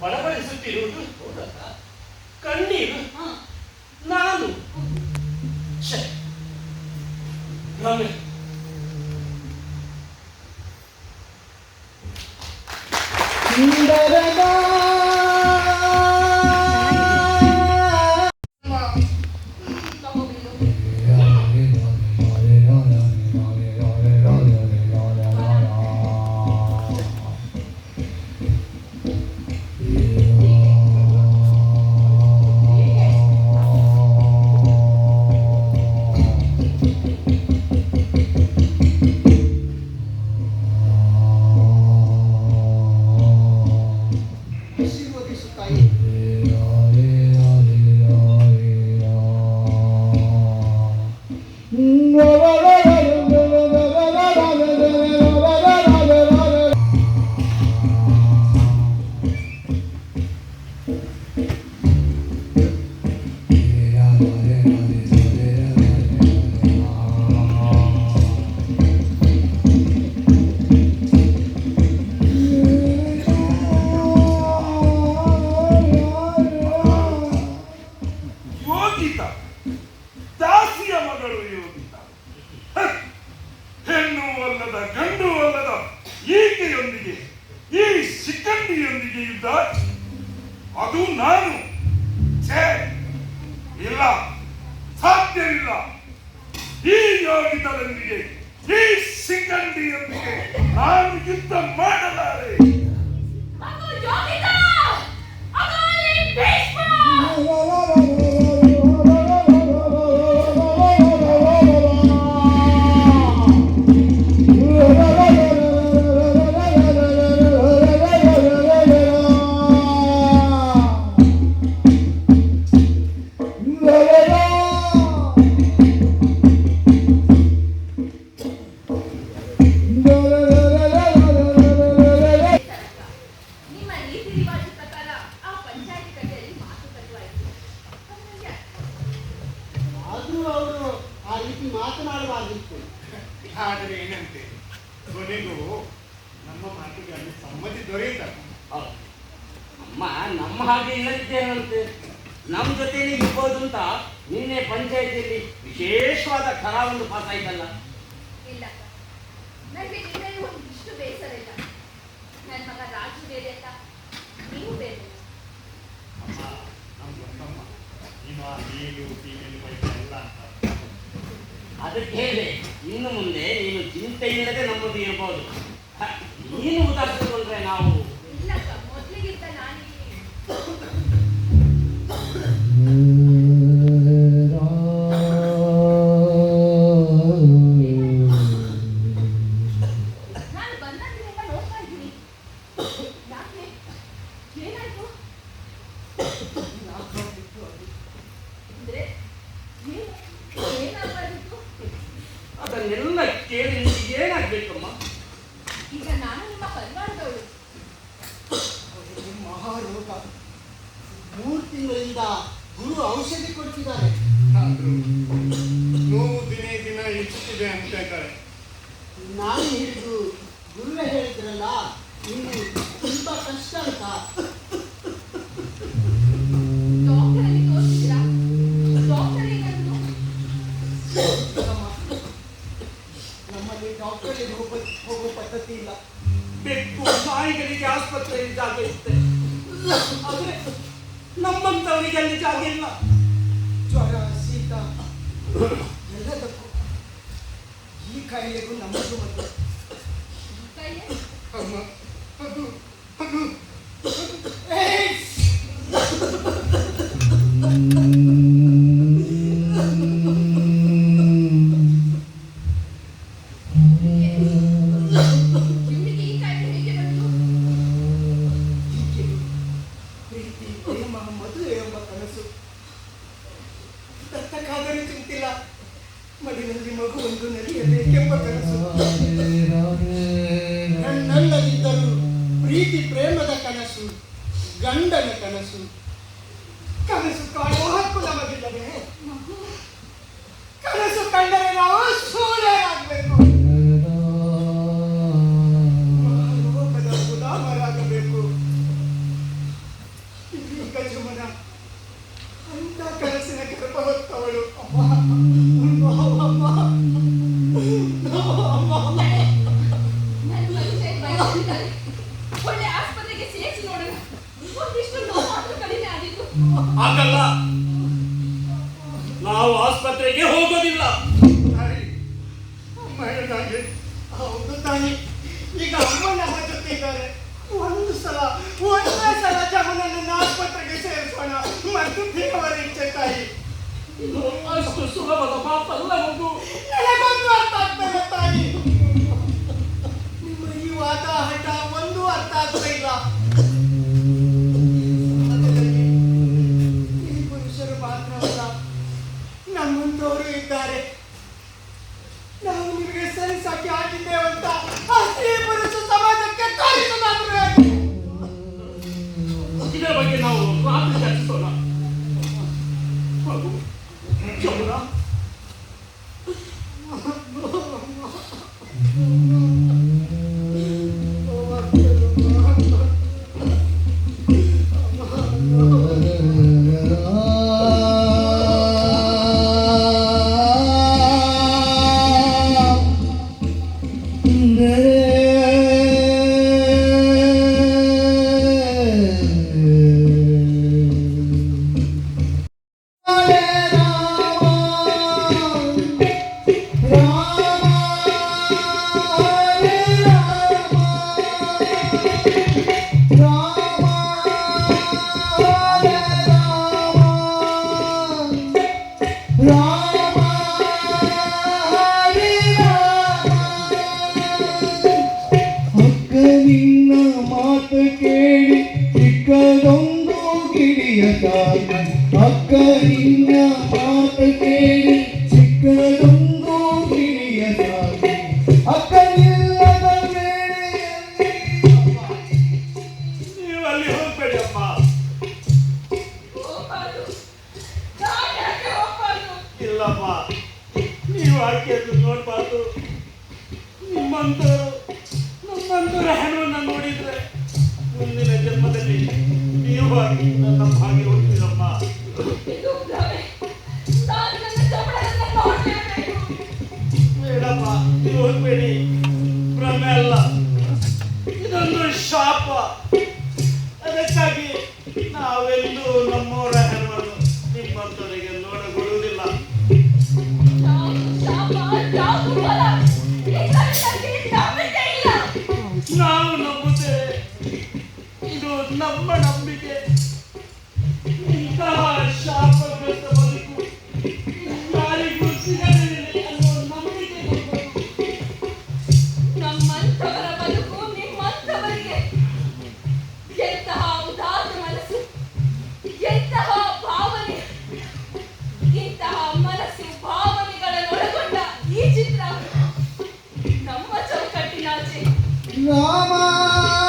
ಬಲಪಡಿಸುತ್ತಿರುವುದು ಕಣ್ಣೀರು ನಾನು. ನಮಗೆ ಸಿಂಗಂಡಿಯೊಂದಿಗೆ ಈ ಸಿಂಗಂಡಿಯೊಂದಿಗೆ ನಾನು ಯುದ್ಧ ಮಾಡಲಾರೆ. ದೊರೆಯುತ್ತದೆ ಅಮ್ಮ ನಮ್ಮ ಹಾಗೆ ಇಲ್ಲದಿದ್ದೇನಂತೆ? ನಮ್ಮ ಜೊತೆನೇ ಇರ್ಬೋದು ಅಂತ ನಿನ್ನೆ ಪಂಚಾಯತಿಯಲ್ಲಿ ವಿಶೇಷವಾದ ಕರಾವೊಂದು ಪಾಸ್ ಆಯ್ತಲ್ಲ ಇಲ್ಲ ನನಗೆ ನಿನ್ನಲ್ಲಿ ಒಂದು ಇಷ್ಟು ಬೇಸರ ಇಲ್ಲ. ನನ್ನ ಮಗ ರಾಜು ನಿಮ್ಮ ಅಂತ. ನೀವು ಬೇರೆ ಅದಕ್ಕೆ ಹೇಳಿ ಇನ್ನು ಮುಂದೆ ನೀನು ಚಿಂತೆ ಇಲ್ಲದೆ ನಮ್ಮದು ಇರಬಹುದು ಏನು ಉದಾಹರಿಸಿದ್ರು ಅಂದ್ರೆ ನಾವು ಅದನ್ನೆಲ್ಲ ಕೇಳಿ 帰りでこんなもんと思って。manter 妈妈。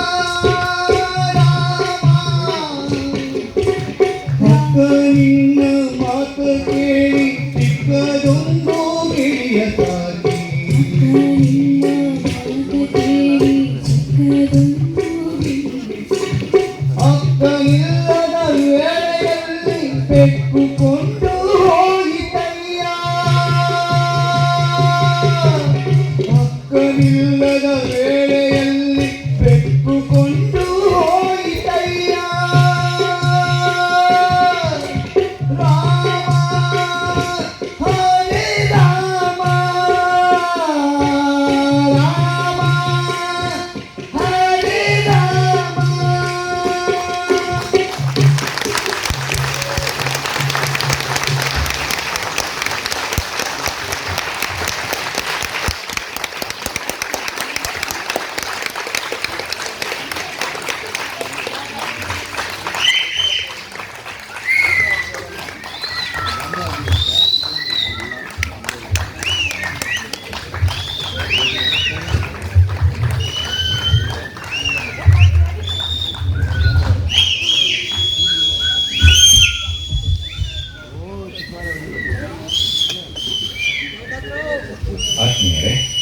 ಆತ್ಮೀಯರೇ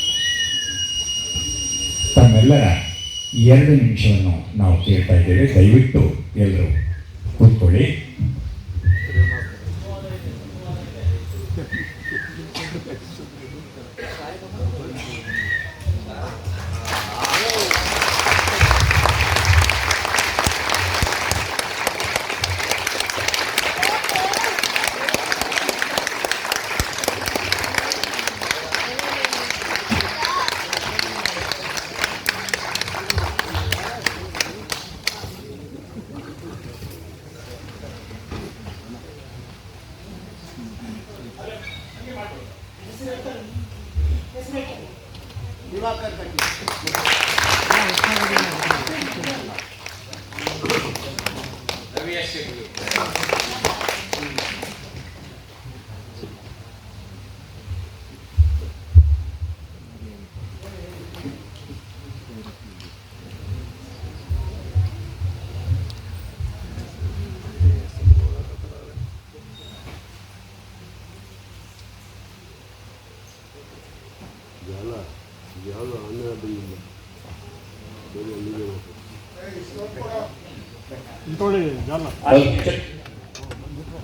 ತಮ್ಮೆಲ್ಲರ ಎರಡು ನಿಮಿಷವನ್ನು ನಾವು ಕೇಳ್ತಾ ಇದ್ದೇವೆ. ದಯವಿಟ್ಟು ಎಲ್ಲರೂ ಕೂತ್ಕೊಳ್ಳಿ.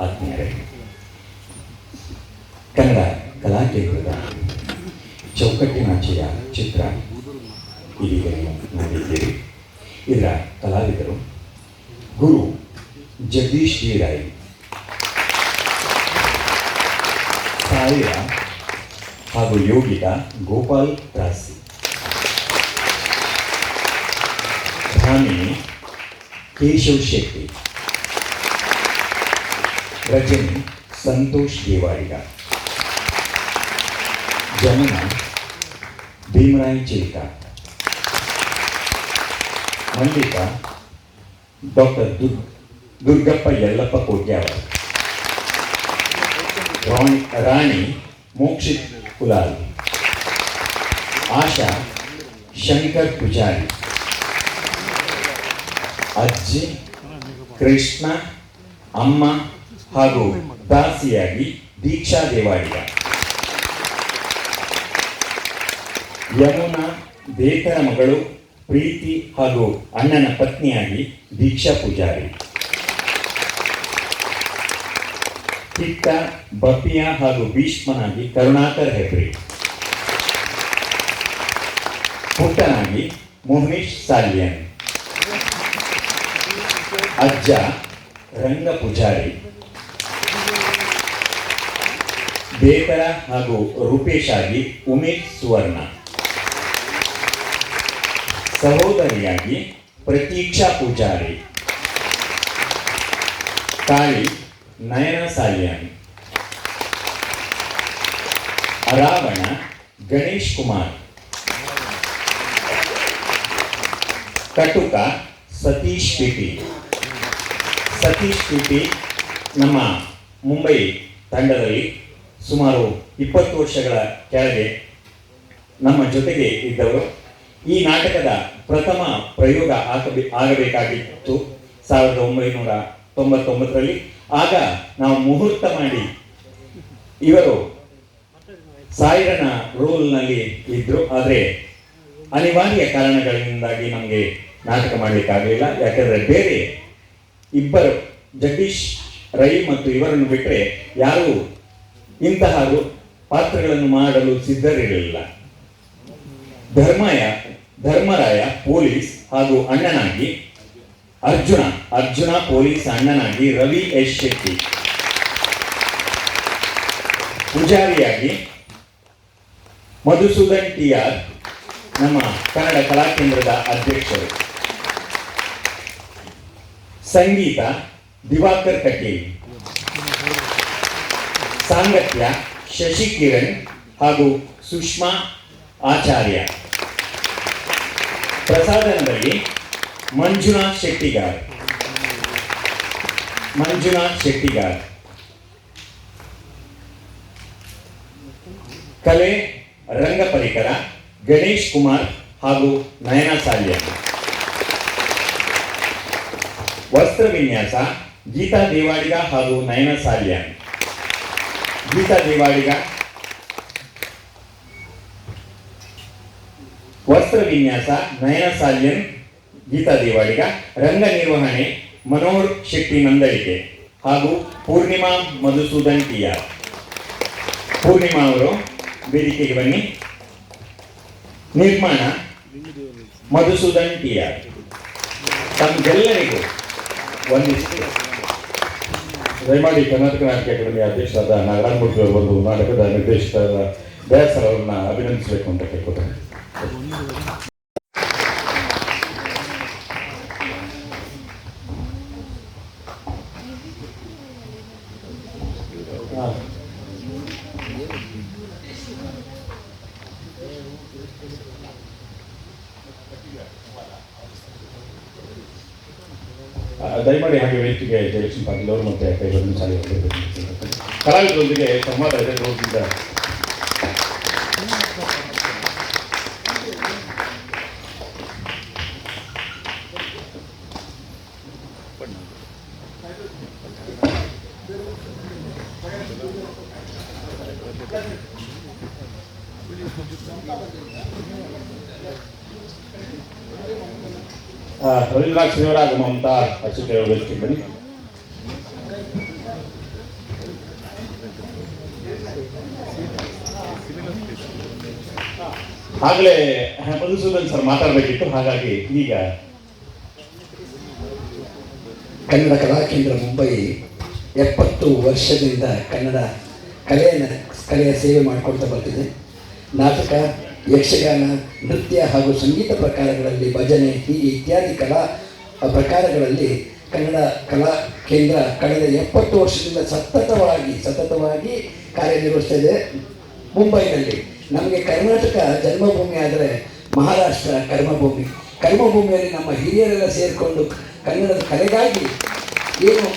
ಆತ್ಮೀಯರೇ, ಕನ್ನಡ ಕಲಾಕೇಂದ್ರದ ಚೌಕಟ್ಟಿನಾಚೆಯ ಚಿತ್ರ ಇದೀಗ ನೋಡಿದ್ದೀರಿ. ಇದರ ಕಲಾವಿದರು ಗುರು ಜಗದೀಶ್ ಜಿ ರಾಯ್. ಹಾಗೂ ಯೋಗಿತ ಗೋಪಾಲ್ ತ್ರಾಸಿ ಧಾಮಿನಿ ಕೇಶವ್ ಶೆಟ್ಟಿ. रचन संतोष तिवारी का जमुना, भीमराय चिल्का। मंडिका डॉक्टर दुर्ग दुर्गप्प यल्लप्प कोट्यावर राणी मोक्षित कुलाल। आशा, शंकर पुजारी। अज्जी, कृष्णा, अम्मा ಹಾಗೂ ದಾಸಿಯಾಗಿ ದೀಕ್ಷಾ ದೇವಾಡಿಗ ಯಮುನಾ ದೇಕರ ಮಗಳು ಪ್ರೀತಿ ಹಾಗೂ ಅಣ್ಣನ ಪತ್ನಿಯಾಗಿ ದೀಕ್ಷಾ ಪೂಜಾರಿ. ಕಿಟ್ಟ ಬಪಿಯ ಹಾಗೂ ಭೀಷ್ಮನಾಗಿ ಕರುಣಾಕರ್ ಹೆಬ್ರಿ ಪುಟ್ಟನಾಗಿ ಮೋಹನೀಶ್ ಸಾಲಿಯನ್. ಅಜ್ಜ, ರಂಗ ಪೂಜಾರಿ. ಬೇತರ ಹಾಗೂ ರೂಪೇಶ್ ಆಗಿ ಉಮೇಶ್ ಸುವರ್ಣ. ಸಹೋದರಿಯಾಗಿ ಪ್ರತೀಕ್ಷಾ ಪೂಜಾರಿ. ತಾಯಿ ನಯನ ಸಾಲ್ಯಾನ್ ರಾವಣ ಗಣೇಶ್ ಕುಮಾರ್. ಕಟುಕ ಸತೀಶ್ ಪಿಟಿ ಸತೀಶ್ ಪಿಟಿ ನಮ್ಮ ಮುಂಬೈ ತಂಡದಲ್ಲಿ ಸುಮಾರು ಇಪ್ಪತ್ತು ವರ್ಷಗಳ ಕೆಳಗೆ ನಮ್ಮ ಜೊತೆಗೆ ಇದ್ದವರು. ಈ ನಾಟಕದ ಪ್ರಥಮ ಪ್ರಯೋಗ ಆಗಬೇ, ಆಗಬೇಕಾಗಿತ್ತು ಸಾವಿರದ ಒಂಬೈನೂರ ತೊಂಬತ್ತೊಂಬತ್ತರಲ್ಲಿ. ಆಗ ನಾವು ಮುಹೂರ್ತ ಮಾಡಿ ಇವರು ಸಾಯಿರನ ರೋಲ್ನಲ್ಲಿ ಇದ್ದರು ಆದರೆ ಅನಿವಾರ್ಯ ಕಾರಣಗಳಿಂದಾಗಿ ನಮಗೆ ನಾಟಕ ಮಾಡಲಿಕ್ಕಾಗಲಿಲ್ಲ. ಯಾಕಂದರೆ ಬೇರೆ ಇಬ್ಬರು ಜಗದೀಶ್ ರೈ ಮತ್ತು ಇವರನ್ನು ಬಿಟ್ಟರೆ ಯಾರೂ ಇಂತಹ ಪಾತ್ರಗಳನ್ನು ಮಾಡಲು ಸಿದ್ಧರಿರಲಿಲ್ಲ. ಧರ್ಮಯ, ಧರ್ಮರಾಯ, ಪೊಲೀಸ್ ಹಾಗೂ ಅಣ್ಣನಾಗಿ ಅರ್ಜುನ ಅರ್ಜುನ, ಪೊಲೀಸ್ ಅಣ್ಣನಾಗಿ ರವಿ ಎಸ್ ಶೆಟ್ಟಿ. ಪೂಜಾರಿಯಾಗಿ ಮಧುಸೂದನ್ ಟಿ ಆರ್, ನಮ್ಮ ಕನ್ನಡ ಕಲಾಕೇಂದ್ರದ ಅಧ್ಯಕ್ಷರು. ಸಂಗೀತ ದಿವಾಕರ್ ಕಟೀಲ್. ಸಾಂಗತ್ಯ ಶಶಿಕಿರಣ್ ಹಾಗೂ ಸುಷ್ಮಾ ಆಚಾರ್ಯ. ಪ್ರಸಾದನದಲ್ಲಿ ಮಂಜುನಾಥ್ ಶೆಟ್ಟಿಗಾರ್. ಮಂಜುನಾಥ್ ಶೆಟ್ಟಿಗಾರ್. ಕಲೆ ರಂಗ ಪರಿಕರ ಗಣೇಶ್ ಕುಮಾರ್ ಹಾಗೂ ನಯನ ಸಾಲ್ಯ ವಸ್ತ್ರ ವಿನ್ಯಾಸ, ಗೀತಾ ದೇವಾಡಿಗ ಹಾಗೂ ನಯನ ಸಾಲ್ಯ ಗೀತಾ ದೇವಾಡಿಗ ವಸ್ತ್ರ ವಿನ್ಯಾಸ, ನಯನ ಸಾಲ್ಯನ್ ಗೀತಾ ದೇವಾಡಿಗ ರಂಗ ನಿರ್ವಹಣೆ, ಮನೋಹರ್ ಶೆಟ್ಟಿ ನಂದಳಿಕೆ. ಹಾಗೂ ಪೂರ್ಣಿಮಾ ಮಧುಸೂದನ್ ಟಿ ಪೂರ್ಣಿಮಾ ಅವರು ವೇದಿಕೆಗೆ ಬನ್ನಿ. ನಿರ್ಮಾಣ ಮಧುಸೂದನ್ ಟಿ ತಮಗೆಲ್ಲರಿಗೂ ವಂದಿಸಿ ದಯಮಾಡಿ ಕರ್ನಾಟಕ ನಾಟಕ ಅಕಾಡೆಮಿ ಅಧ್ಯಕ್ಷರಾದ ನಾಗರಾಜ್ ಮೂರ್ತಿ ಅವರು ಒಂದು ನಾಟಕದ ನಿರ್ದೇಶಕರಾದ ದಯಾ ಸರ್ ಅವರನ್ನ ಅಭಿನಂದಿಸಬೇಕು ಅಂತ ಕೇಳ್ಕೊತಾರೆ ದಯಮಾಡಿ ಹಾಗೆ ವೇದಿಕೆಗೆ ಜಯಲಕ್ಷ್ಮಿ ಪಾಟೀಲ್ ಅವರು ಮತ್ತೆ ಕೈಗಳನ್ನು ಶಾಲೆ ಕಲಾವಿದರೊಂದಿಗೆ ಸಂವಾದ ಇದೆ ಹೋಗಿದ್ದ ಆ, ಆಗಮ ಅಂತ ವೇದಿಕೆ ಬನ್ನಿ. ಆಗಲೇ ಮಧುಸೂದನ್ ಸರ್ ಮಾತಾಡಬೇಕಿತ್ತು, ಹಾಗಾಗಿ ಈಗ ಕನ್ನಡ ಕಲಾ ಕೇಂದ್ರ ಮುಂಬೈ ಎಪ್ಪತ್ತು ವರ್ಷದಿಂದ ಕನ್ನಡ ಕಲೆಯನ್ನು, ಕಲೆಯ ಸೇವೆ ಮಾಡಿಕೊಳ್ತಾ ಬರ್ತಿದೆ. ನಾಟಕ, ಯಕ್ಷಗಾನ, ನೃತ್ಯ ಹಾಗೂ ಸಂಗೀತ ಪ್ರಕಾರಗಳಲ್ಲಿ ಭಜನೆ, ಹೀಗೆ ಇತ್ಯಾದಿ ಕಲಾ ಪ್ರಕಾರಗಳಲ್ಲಿ ಕನ್ನಡ ಕಲಾ ಕೇಂದ್ರ ಕಳೆದ ಎಪ್ಪತ್ತು ವರ್ಷದಿಂದ ಸತತವಾಗಿ ಸತತವಾಗಿ ಕಾರ್ಯನಿರ್ವಹಿಸ್ತಾ ಇದೆ ಮುಂಬೈನಲ್ಲಿ. ನಮಗೆ ಕರ್ನಾಟಕ ಜನ್ಮಭೂಮಿ ಆದರೆ ಮಹಾರಾಷ್ಟ್ರ ಕರ್ಮಭೂಮಿ. ಕರ್ಮಭೂಮಿಯಲ್ಲಿ ನಮ್ಮ ಹಿರಿಯರೆಲ್ಲ ಸೇರಿಕೊಂಡು ಕನ್ನಡದ ಕಲೆಗಾಗಿ ಏನು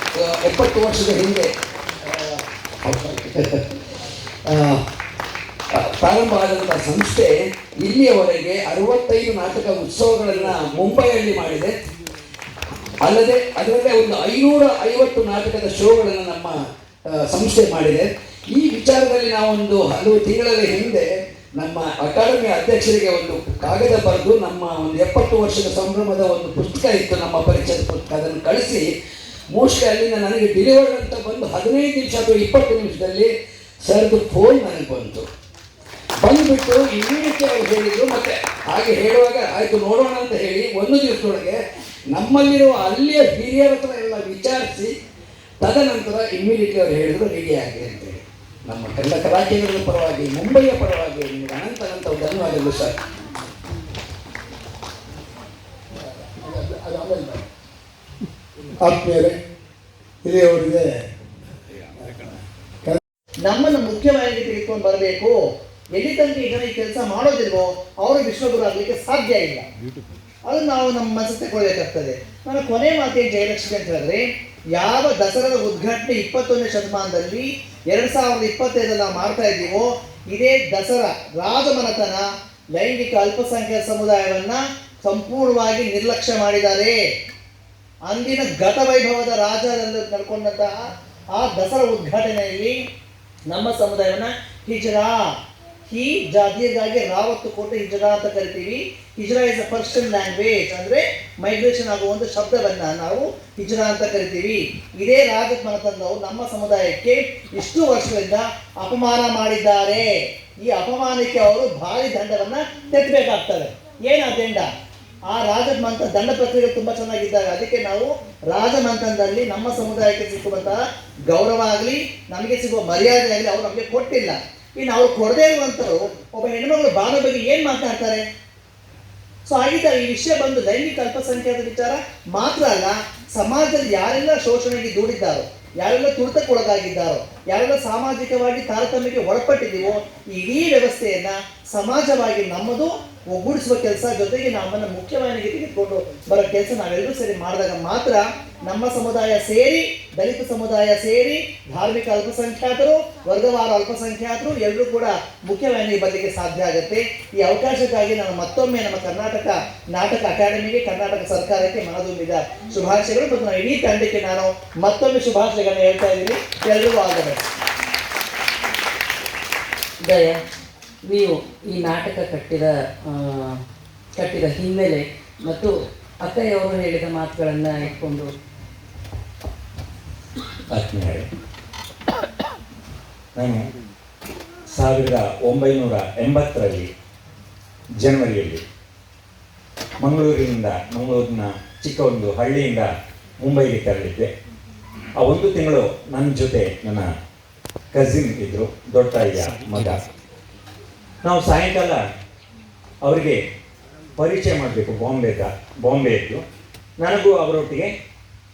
ಎಪ್ಪತ್ತು ವರ್ಷದ ಹಿಂದೆ ಪ್ರಾರಂಭ ಆದಂಥ ಸಂಸ್ಥೆ ಇಲ್ಲಿಯವರೆಗೆ ಅರವತ್ತೈದು ನಾಟಕ ಉತ್ಸವಗಳನ್ನು ಮುಂಬೈಯಲ್ಲಿ ಮಾಡಿದೆ. ಅಲ್ಲದೆ ಅದರಲ್ಲೇ ಒಂದು ಐನೂರ ಐವತ್ತು ನಾಟಕದ ಶೋಗಳನ್ನು ನಮ್ಮ ಸಂಸ್ಥೆ ಮಾಡಿದೆ. ಈ ವಿಚಾರದಲ್ಲಿ ನಾವೊಂದು ಹಲವು ತಿಂಗಳ ಹಿಂದೆ ನಮ್ಮ ಅಕಾಡೆಮಿ ಅಧ್ಯಕ್ಷರಿಗೆ ಒಂದು ಕಾಗದ ಬರೆದು ನಮ್ಮ ಒಂದು ಎಪ್ಪತ್ತು ವರ್ಷದ ಸಂಭ್ರಮದ ಒಂದು ಪುಸ್ತಕ ಇತ್ತು ನಮ್ಮ ಪರಿಚಯದ ಪುಸ್ತಕ. ಅದನ್ನು ಕಳಿಸಿ, ಮೋಸ್ಟ್ಲಿ ಅಲ್ಲಿಂದ ನನಗೆ ಡೆಲಿವರ್ಡ್ ಅಂತ ಬಂದು ಹದಿನೈದು ನಿಮಿಷ ಅಥವಾ ಇಪ್ಪತ್ತು ನಿಮಿಷದಲ್ಲಿ ಸರ್ದು ಫೋನ್ ನನಗೆ ಬಂತು. ಬಂದ್ಬಿಟ್ಟು ಇಮಿಡಿಯೇಟ್ ಅವ್ರು ಹೇಳಿದ್ರು ಮತ್ತೆ ಹಾಗೆ ಹೇಳುವಾಗ ಆಯ್ತು ನೋಡೋಣ ಅಂತ ಹೇಳಿ ಒಂದು ದಿವಸದೊಳಗೆ ನಮ್ಮಲ್ಲಿರುವ ಅಲ್ಲಿಯ ಹಿರಿಯರ ಹತ್ರ ಎಲ್ಲ ವಿಚಾರಿಸಿ ತದನಂತರ ಇಮ್ಯುನಿಟಿ ಅವ್ರು ಹೇಳಿದ್ರು ರೆಡಿ ಆಗಿ ಅಂತೇಳಿ ನಮ್ಮ ಕನ್ನಡ ಕಲಾಕೇಂದ್ರದ ಪರವಾಗಿ ಮುಂಬೈಯ ಪರವಾಗಿ ನಿಮಗೆ ಅನಂತ ಅನಂತ ಧನ್ಯವಾದಗಳು ಸರ್. ಆತ್ಮೀಯರೇ ಹಿರಿಯವರಿಗೆ ನಮ್ಮನ್ನು ಮುಖ್ಯವಾಗಿ ತಿಳ್ಕೊಂಡು ಬರಬೇಕು. ಎಲ್ಲಿ ತನಕ ಈ ಜನ ಈ ಕೆಲಸ ಮಾಡೋದಿಲ್ವೋ ಅವರು ವಿಶ್ವಗುರು ಆಗಲಿಕ್ಕೆ ಸಾಧ್ಯ ಇಲ್ಲ. ಅದು ನಾವು ನಮ್ಮ ಮನಸ್ಸು ತಗೊಳ್ಬೇಕಾಗ್ತದೆ ನಾನು ಕೊನೆ ಮಾತೆ ಜಯಲಕ್ಷ್ಮಿ ಅಂತ ಹೇಳಿದ್ರೆ ಯಾವ ದಸರಾದ ಉದ್ಘಾಟನೆ ಇಪ್ಪತ್ತೊಂದನೇ ಶತಮಾನದಲ್ಲಿ ಎರಡು ಸಾವಿರದ ಇಪ್ಪತ್ತೈದಲ್ಲಿ ನಾವು ಮಾಡ್ತಾ ಇದ್ದೀವೋ ಇದೇ ದಸರಾ ರಾಜಮನತನ ಲೈಂಗಿಕ ಅಲ್ಪಸಂಖ್ಯಾತ ಸಮುದಾಯವನ್ನ ಸಂಪೂರ್ಣವಾಗಿ ನಿರ್ಲಕ್ಷ್ಯ ಮಾಡಿದ್ದಾರೆ. ಅಂದಿನ ಗತ ವೈಭವದ ರಾಜರಲ್ಲಿ ನಡ್ಕೊಂಡಂತಹ ಆ ದಸರಾ ಉದ್ಘಾಟನೆಯಲ್ಲಿ ನಮ್ಮ ಸಮುದಾಯವನ್ನ ಹಿಜರಾ. ಹಿ ಜಾತಿಯದಾಗಿ ರಾವತ್ತು ಕೋಟೆ ಹಿಜರಾ ಅಂತ ಕರಿತೀವಿ. Hijra is a Persian language ಅಂದ್ರೆ ಮೈಗ್ರೇಷನ್ ಆಗುವ ಒಂದು ಶಬ್ದವನ್ನು ನಾವು ಹಿಜರಾ ಅಂತ ಕರಿತೀವಿ. ಇದೇ ರಾಜಮನತಂದವು ನಮ್ಮ ಸಮುದಾಯಕ್ಕೆ ಇಷ್ಟು ವರ್ಷಗಳಿಂದ ಅಪಮಾನ ಮಾಡಿದ್ದಾರೆ. ಈ ಅಪಮಾನಕ್ಕೆ ಅವರು ಭಾರಿ ದಂಡವನ್ನು ತೆತ್ತಬೇಕಾಗ್ತದೆ ಏನು ದಂಡ ಆ ರಾಜಮಂತ ದಂಡ ಪ್ರಕ್ರಿಯೆ ತುಂಬ ಚೆನ್ನಾಗಿದ್ದಾರೆ. ಅದಕ್ಕೆ ನಾವು ರಾಜಮಂತನದಲ್ಲಿ ನಮ್ಮ ಸಮುದಾಯಕ್ಕೆ ಸಿಕ್ಕುವಂತಹ ಗೌರವ ಆಗಲಿ, ನಮಗೆ ಸಿಗುವ ಮರ್ಯಾದೆ ಆಗಲಿ, ಅವರು ನಮಗೆ ಕೊಟ್ಟಿಲ್ಲ. ಇನ್ನು ಅವ್ರು ಕೊಡದೇ ಇರುವಂಥವ್ರು ಒಬ್ಬ ಹೆಣ್ಮಗಳು ಬಾಲ ಬಗ್ಗೆ ಏನು ಮಾತಾಡ್ತಾರೆ? ಸೊ ಆಗಿದ್ದಾಗ ಈ ವಿಷಯ ಬಂದು ಲೈಂಗಿಕ ಅಲ್ಪಸಂಖ್ಯಾತ ವಿಚಾರ ಮಾತ್ರ ಅಲ್ಲ, ಸಮಾಜದಲ್ಲಿ ಯಾರೆಲ್ಲ ಶೋಷಣೆಗೆ ದೂಡಿದ್ದಾರೋ, ಯಾರೆಲ್ಲ ತುಳಿತಕ್ಕೊಳಗಾಗಿದ್ದಾರೋ ಯಾರೆಲ್ಲ ಸಾಮಾಜಿಕವಾಗಿ ತಾರತಮ್ಯಕ್ಕೆ ಒಳಪಟ್ಟಿದ್ದೀವೋ, ಈ ಇಡೀ ವ್ಯವಸ್ಥೆಯನ್ನ ಸಮಾಜವಾಗಿ ನಮ್ಮದು ಒಗ್ಗೂಡಿಸುವ ಕೆಲಸ ಜೊತೆಗೆ ನಮ್ಮನ್ನು ಮುಖ್ಯವಾಹಿನಿಗೆ ತೆಗೆದುಕೊಂಡು ಬರೋ ಕೆಲಸ ನಾವೆಲ್ಲರೂ ಸೇರಿ ಮಾಡಿದಾಗ ಮಾತ್ರ ನಮ್ಮ ಸಮುದಾಯ ಸೇರಿ, ದಲಿತ ಸಮುದಾಯ ಸೇರಿ, ಧಾರ್ಮಿಕ ಅಲ್ಪಸಂಖ್ಯಾತರು, ವರ್ಗವಾರ ಅಲ್ಪಸಂಖ್ಯಾತರು ಎಲ್ಲರೂ ಕೂಡ ಮುಖ್ಯವಾಹಿನಿಗೆ ಬರಲಿಕ್ಕೆ ಸಾಧ್ಯ ಆಗುತ್ತೆ. ಈ ಅವಕಾಶಕ್ಕಾಗಿ ನಾನು ಮತ್ತೊಮ್ಮೆ ನಮ್ಮ ಕರ್ನಾಟಕ ನಾಟಕ ಅಕಾಡೆಮಿಗೆ, ಕರ್ನಾಟಕ ಸರ್ಕಾರಕ್ಕೆ ಮನದೊಂದಿದ ಶುಭಾಶಯಗಳು ಮತ್ತು ನಾನು ಇಡೀ ತಂಡಕ್ಕೆ ನಾನು ಮತ್ತೊಮ್ಮೆ ಶುಭಾಶಯಗಳನ್ನು ಹೇಳ್ತಾ ಇದ್ದೀನಿ. ಎಲ್ಲರೂ ಆಗಬೇಕು. ದಯ ನೀವು ಈ ನಾಟಕ ಕಟ್ಟಿದ ಕಟ್ಟಿದ ಹಿನ್ನೆಲೆ ಮತ್ತು ಅಕ್ಕಯ್ಯವರು ಹೇಳಿದ ಮಾತುಗಳನ್ನು ಇಟ್ಕೊಂಡು ಆತ್ಮೀಯರೇ ನಾನು ಸಾವಿರದ ಒಂಬೈನೂರ ಎಂಬತ್ತರಲ್ಲಿ ಜನವರಿಯಲ್ಲಿ ಮಂಗಳೂರಿನಿಂದ ಮಂಗಳೂರಿನ ಚಿಕ್ಕ ಒಂದು ಹಳ್ಳಿಯಿಂದ ಮುಂಬೈಗೆ ತೆರಳಿದ್ದೆ. ಆ ಒಂದು ತಿಂಗಳು ನನ್ನ ಜೊತೆ ನನ್ನ ಕಸಿನ್ ಇದ್ದರು ದೊಡ್ಡಯ್ಯ ಮಗ. ನಾವು ಸಾಯಂಕಾಲ ಅವರಿಗೆ ಪರಿಚಯ ಮಾಡಬೇಕು ಬಾಂಬೆದ ಬಾಂಬೆ ಇದ್ದು ನನಗೂ ಅವರೊಟ್ಟಿಗೆ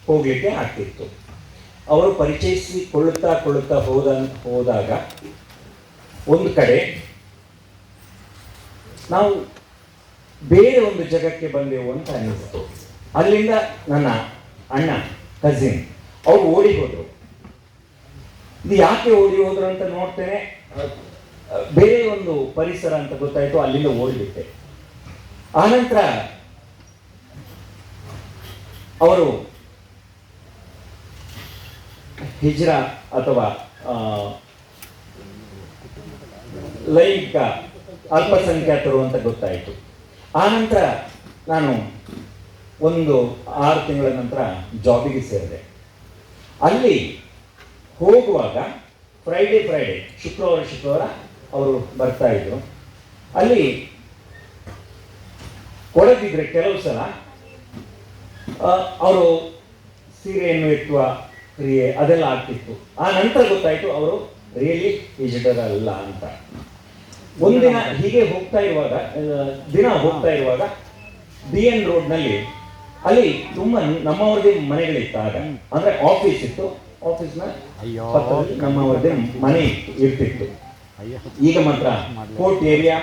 ಹೋಗಲಿಕ್ಕೆ ಆಗ್ತಿತ್ತು. ಅವರು ಪರಿಚಯಿಸಿಕೊಳ್ಳುತ್ತಾ ಕೊಳ್ಳುತ್ತಾ ಹೋದ, ಹೋದಾಗ ಒಂದು ಕಡೆ ನಾವು ಬೇರೆ ಒಂದು ಜಗಕ್ಕೆ ಬಂದೆವು ಅಂತ ಅನ್ನಿಸ್ತು. ಅಲ್ಲಿಂದ ನನ್ನ ಅಣ್ಣ ಕಸಿನ್ ಅವ್ರು ಓಡಿ ಹೋದರು. ಇದು ಯಾಕೆ ಓಡಿ ಹೋದ್ರು ಅಂತ ನೋಡ್ತೇನೆ? ಬೇರೆ ಒಂದು ಪರಿಸರ ಅಂತ ಗೊತ್ತಾಯಿತು, ಅಲ್ಲಿಂದ ಓಡಿಬಿಟ್ಟೆ. ಆನಂತರ ಅವರು ಹಿಜ್ರಾ ಅಥವಾ ಲೈಂಗಿಕ ಅಲ್ಪಸಂಖ್ಯಾತರು ಅಂತ ಗೊತ್ತಾಯಿತು. ಆನಂತರ ನಾನು ಒಂದು ಆರು ತಿಂಗಳ ನಂತರ ಜಾಬಿಗೆ ಸೇರಿದೆ. ಅಲ್ಲಿ ಹೋಗುವಾಗ ಫ್ರೈಡೇ ಫ್ರೈಡೇ ಶುಕ್ರವಾರ ಶುಕ್ರವಾರ ಅವರು ಬರ್ತಾ ಇದ್ರು. ಅಲ್ಲಿ ಕೊಡದಿದ್ರೆ ಕೆಲವು ಸಲ ಅವರು ಸೀರೆಯನ್ನು ಎತ್ತುವ ಕ್ರಿಯೆ ಅದೆಲ್ಲ ಆಗ್ತಿತ್ತು. ಆ ನಂತರ ಗೊತ್ತಾಯ್ತು ಅವರು ರಿಯಲಿ ವಿಜಿಟರ್ ಅಲ್ಲ ಅಂತ. ಒಂದಿನ ಹೀಗೆ ಹೋಗ್ತಾ ಇರುವಾಗ ದಿನ ಹೋಗ್ತಾ ಇರುವಾಗ ಬಿ ಎನ್ ರೋಡ್ನಲ್ಲಿ ಅಲ್ಲಿ ತುಂಬಾ ನಮ್ಮವ್ರದೇ ಮನೆಗಳಿತ್ತು ಆಗ ಅಂದ್ರೆ ಆಫೀಸ್ ಇತ್ತು ಆಫೀಸ್ನ ಅಯ್ಯೋ. ನಮ್ಮವ್ರದೇ ಮನೆ ಇತ್ತು ಇರ್ತಿತ್ತು. ಈಗ ಮಾತ್ರ ಕೋರ್ಟ್ ಏರಿಯಾ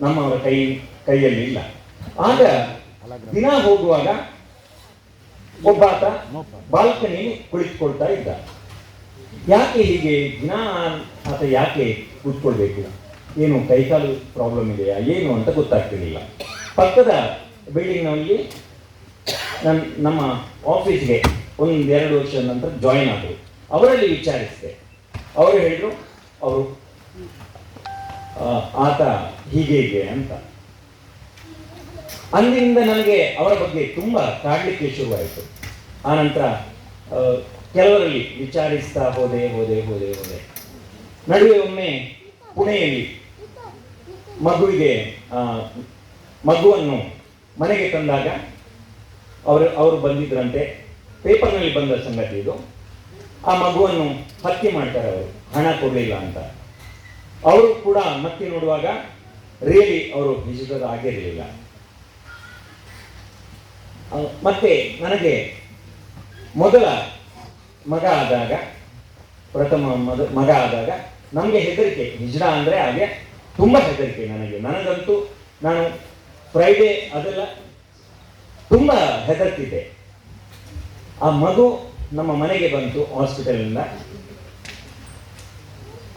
ನಮ್ಮವರ ಕೈ ಕೈಯಲ್ಲಿ ಇಲ್ಲ. ಆಗ ದಿನ ಹೋಗುವಾಗ ಒಬ್ಬಾತ ಬಾಲ್ಕನಿ ಕುಳಿತುಕೊಳ್ತಾ ಇದ್ದ. ಯಾಕೆ ಹೀಗೆ ದಿನ ಆತ ಯಾಕೆ ಕೂತ್ಕೊಳ್ಬೇಕು? ಏನು ಕೈಕಾಲು ಪ್ರಾಬ್ಲಮ್ ಇದೆಯಾ? ಏನು ಅಂತ ಗೊತ್ತಾಗ್ತಿರಲಿಲ್ಲ. ಪಕ್ಕದ ಬಿಲ್ಡಿಂಗ್ನಲ್ಲಿ ನನ್ನ ನಮ್ಮ ಆಫೀಸ್ಗೆ ಒಂದು ಎರಡು ವರ್ಷದ ನಂತರ ಜಾಯಿನ್ ಆದರು. ಅವರಲ್ಲಿ ವಿಚಾರಿಸಿದೆ. ಅವರು ಹೇಳಿದರು ಅವರು ಆತ ಹೀಗೆ ಹೀಗೆ ಅಂತ. ಅಂದಿನಿಂದ ನನಗೆ ಅವರ ಬಗ್ಗೆ ತುಂಬ ಕಾಡಲಿಕ್ಕೆ ಶುರುವಾಯಿತು. ಆನಂತರ ಕೆಲವರಲ್ಲಿ ವಿಚಾರಿಸ್ತಾ ಹೋದೆ ಹೋದೆ ಹೋದೆ ಹೋದೆ. ನಡುವೆ ಒಮ್ಮೆ ಪುಣೆಯಲ್ಲಿ ಮಗುವಿಗೆ ಮಗುವನ್ನು ಮನೆಗೆ ತಂದಾಗ ಅವರು ಅವರು ಬಂದಿದ್ರಂತೆ. ಪೇಪರ್ನಲ್ಲಿ ಬಂದ ಸಂಗತಿ ಇದು. ಆ ಮಗುವನ್ನು ಹತ್ಯೆ ಮಾಡ್ತಾರೆ ಅವರು. ಹಣ ಕೊಡಲಿಲ್ಲ ಅಂತ. ಅವರು ಕೂಡ ಮತ್ತೆ ನೋಡುವಾಗ ರಿಯಲಿ ಅವರು ನಿಜದ ಆಗಿರಲಿಲ್ಲ ಮತ್ತೆ ನನಗೆ ಮೊದಲ ಮಗ ಆದಾಗ, ಪ್ರಥಮ ಮದ, ಮಗ ಆದಾಗ ನಮಗೆ ಹೆದರಿಕೆ, ನಿಜದ ಅಂದರೆ ಹಾಗೆ ತುಂಬ ಹೆದರಿಕೆ ನನಗೆ. ನನಗಂತೂ ನಾನು ಫ್ರೈಡೇ ಅದೆಲ್ಲ ತುಂಬ ಹೆದರ್ತಿದ್ದೆ. ಆ ಮಗು ನಮ್ಮ ಮನೆಗೆ ಬಂತು ಹಾಸ್ಪಿಟಲಿಂದ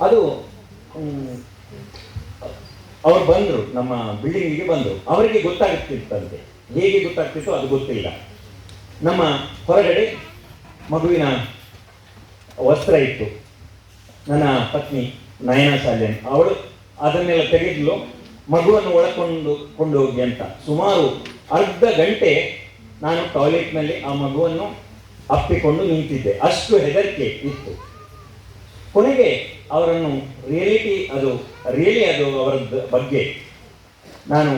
ಅದು ಅವ್ರು ಬಂದರು, ನಮ್ಮ ಬಿಲ್ಡಿಂಗಿಗೆ ಬಂದರು. ಅವರಿಗೆ ಗೊತ್ತಾಗ್ತಿತ್ತಂತೆ. ಹೇಗೆ ಗೊತ್ತಾಗ್ತಿತ್ತು ಅದು ಗೊತ್ತಿಲ್ಲ. ನಮ್ಮ ಹೊರಗಡೆ ಮಗುವಿನ ವಸ್ತ್ರ ಇತ್ತು. ನನ್ನ ಪತ್ನಿ ನಯನ ಸಾಲ್ಯನ್ ಅವಳು ಅದನ್ನೆಲ್ಲ ತೆಗೆದ್ಲು. ಮಗುವನ್ನು ಒಳಕೊಂಡು ಕೊಂಡು ಹೋಗಿ ಅಂತ. ಸುಮಾರು ಅರ್ಧ ಗಂಟೆ ನಾನು ಟಾಯ್ಲೆಟ್ನಲ್ಲಿ ಆ ಮಗುವನ್ನು ಅಪ್ಪಿಕೊಂಡು ನಿಂತಿದ್ದೆ. ಅಷ್ಟು ಹೆದರಿಕೆ ಇತ್ತು. ಕೊನೆಗೆ ಅವರನ್ನು ರಿಯಲಿಟಿ ಅದು ರಿಯಲಿ ಅದು ಅವರ ಬಗ್ಗೆ ನಾನು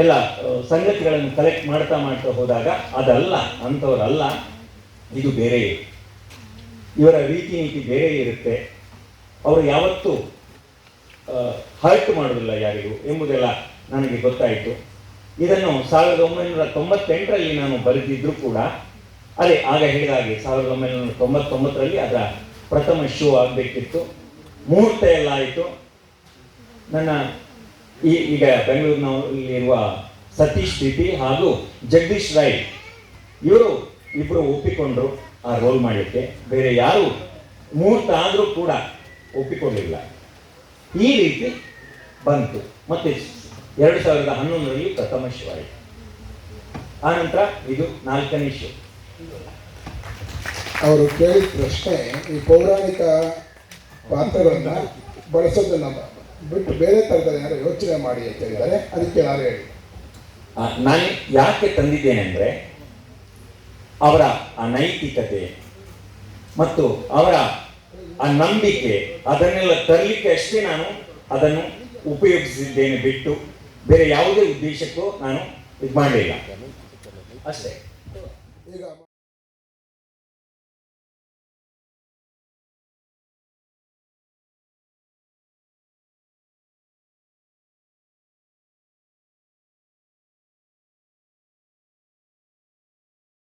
ಎಲ್ಲ ಸಂಗತಿಗಳನ್ನು ಕಲೆಕ್ಟ್ ಮಾಡ್ತಾ ಮಾಡ್ತಾ ಹೋದಾಗ ಅದಲ್ಲ, ಅಂಥವರಲ್ಲ, ಇದು ಬೇರೆ ಇವರ ರೀತಿ ನೀತಿ ಬೇರೆ ಇರುತ್ತೆ. ಅವರು ಯಾವತ್ತೂ ಹರ್ಟ್ ಮಾಡೋದಿಲ್ಲ ಯಾರಿಗೂ ಎಂಬುದೆಲ್ಲ ನನಗೆ ಗೊತ್ತಾಯಿತು. ಇದನ್ನು ಸಾವಿರದ ಒಂಬೈನೂರ ತೊಂಬತ್ತೆಂಟರಲ್ಲಿ ನಾನು ಬರೆದಿದ್ದರೂ ಕೂಡ ಅದೇ, ಆಗ ಹೇಳಿದ ಹಾಗೆ ಸಾವಿರದ ಒಂಬೈನೂರ ತೊಂಬತ್ತೊಂಬತ್ತರಲ್ಲಿ ಅದರ ಪ್ರಥಮ ಶೋ ಆಗಬೇಕಿತ್ತು. ಮುಹೂರ್ತ ಎಲ್ಲ ಆಯಿತು. ನನ್ನ ಈ, ಈಗ ಬೆಂಗಳೂರಿನಲ್ಲಿರುವ ಸತೀಶ್ ಬಿಪಿ ಹಾಗೂ ಜಗದೀಶ್ ರೈ ಇವರು ಇಬ್ಬರು ಒಪ್ಪಿಕೊಂಡರು ಆ ರೋಲ್ ಮಾಡಲಿಕ್ಕೆ. ಬೇರೆ ಯಾರು ಮುಹೂರ್ತ ಆದರೂ ಕೂಡ ಒಪ್ಪಿಕೊಂಡಿಲ್ಲ. ಈ ರೀತಿ ಬಂತು. ಮತ್ತೆ ಎರಡು ಸಾವಿರದ ಹನ್ನೊಂದರಲ್ಲಿ ಪ್ರಥಮ ಶೋ ಆಯಿತು. ಆನಂತರ ಇದು ನಾಲ್ಕನೇ ಶೋ. ಅವರು ಕೇಳಿದ ಪ್ರಶ್ನೆ ಈ ಪೌರಾಣಿಕ ಪಾತ್ರಗಳನ್ನ ಬಳಸೋದನ್ನ ಬಿಟ್ಟು ಬೇರೆ ಥರದ ಯಾರು ಯೋಚನೆ ಮಾಡಿ ಅಂತ ಹೇಳಿದ್ದಾರೆ. ಅದಕ್ಕೆ ಯಾರು ಹೇಳಿ? ನಾನು ಯಾಕೆ ತಂದಿದ್ದೇನೆ ಅಂದರೆ ಅವರ ಆ ನೈತಿಕತೆ ಮತ್ತು ಅವರ ಆ ನಂಬಿಕೆ ಅದನ್ನೆಲ್ಲ ತರಲಿಕ್ಕೆ ಅಷ್ಟೇ ನಾನು ಅದನ್ನು ಉಪಯೋಗಿಸಿದ್ದೇನೆ ಬಿಟ್ಟು ಬೇರೆ ಯಾವುದೇ ಉದ್ದೇಶಕ್ಕೂ ನಾನು ಇದು ಮಾಡಲಿಲ್ಲ ಅಷ್ಟೇ. ಈಗ